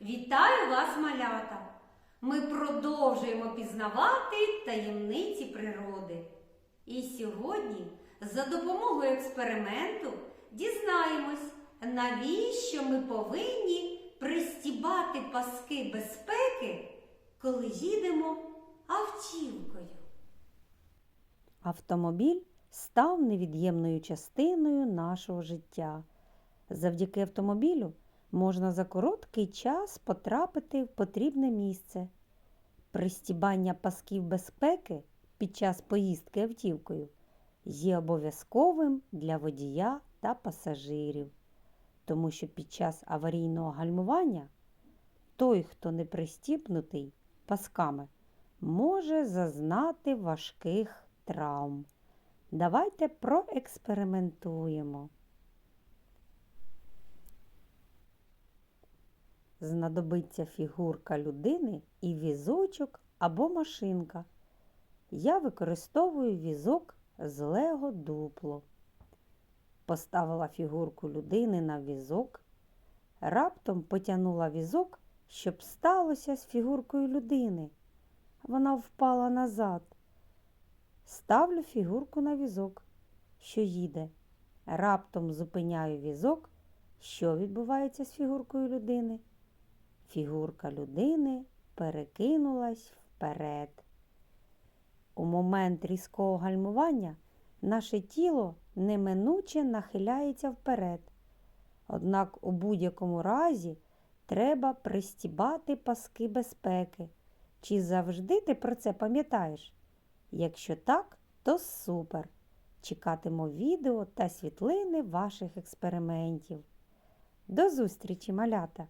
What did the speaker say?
Вітаю вас, малята! Ми продовжуємо пізнавати таємниці природи. І сьогодні за допомогою експерименту дізнаємось, навіщо ми повинні пристібати паски безпеки, коли їдемо автівкою. Автомобіль став невід'ємною частиною нашого життя. Завдяки автомобілю можна за короткий час потрапити в потрібне місце. Пристібання пасків безпеки під час поїздки автівкою є обов'язковим для водія та пасажирів, тому що під час аварійного гальмування той, хто не пристібнутий пасками, може зазнати важких травм. Давайте проекспериментуємо. Знадобиться фігурка людини і візочок або машинка. Я використовую візок з Лего дупло. Поставила фігурку людини на візок, раптом потягнула візок, щоб сталося з фігуркою людини. Вона впала назад. Ставлю фігурку на візок, що їде. Раптом зупиняю візок. Що відбувається з фігуркою людини? Фігурка людини перекинулась вперед. У момент різкого гальмування наше тіло неминуче нахиляється вперед. Однак у будь-якому разі треба пристібати паски безпеки. Чи завжди ти про це пам'ятаєш? Якщо так, то супер. Чекатиму відео та світлини ваших експериментів. До зустрічі, малята!